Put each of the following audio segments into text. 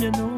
ကြယူ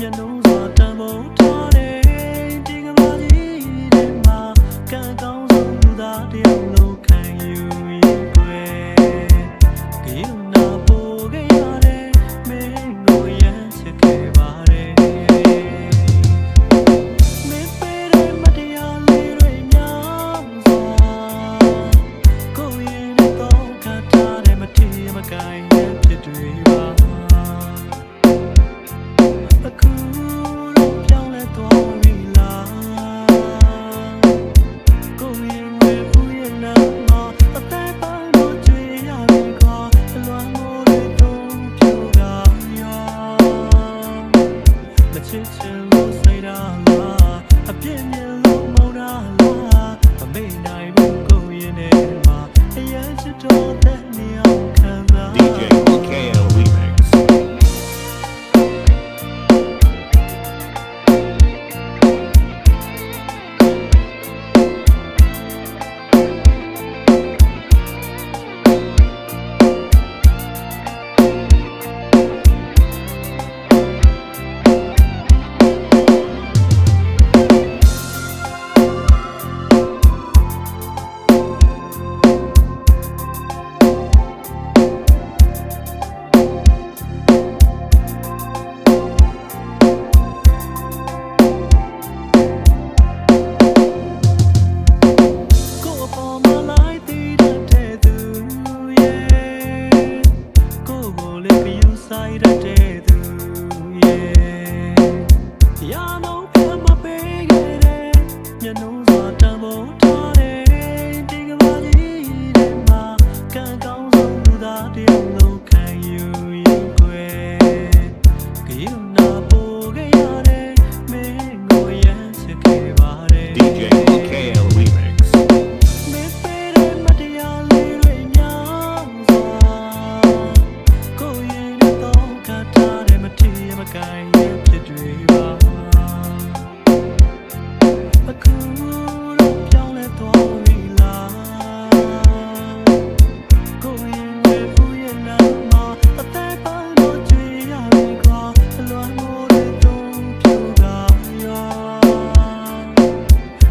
မျက် အပြည့်မြင်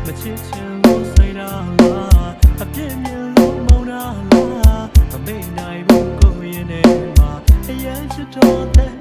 မချစ်ချင်လို့စိတ်ထားလားအပြည့်မြင်လို့မုန်းတာလားမမေ့နိုင်ဘူးကိုယ်ရင်ထဲမှာအရင်ချစ်တော့တဲ့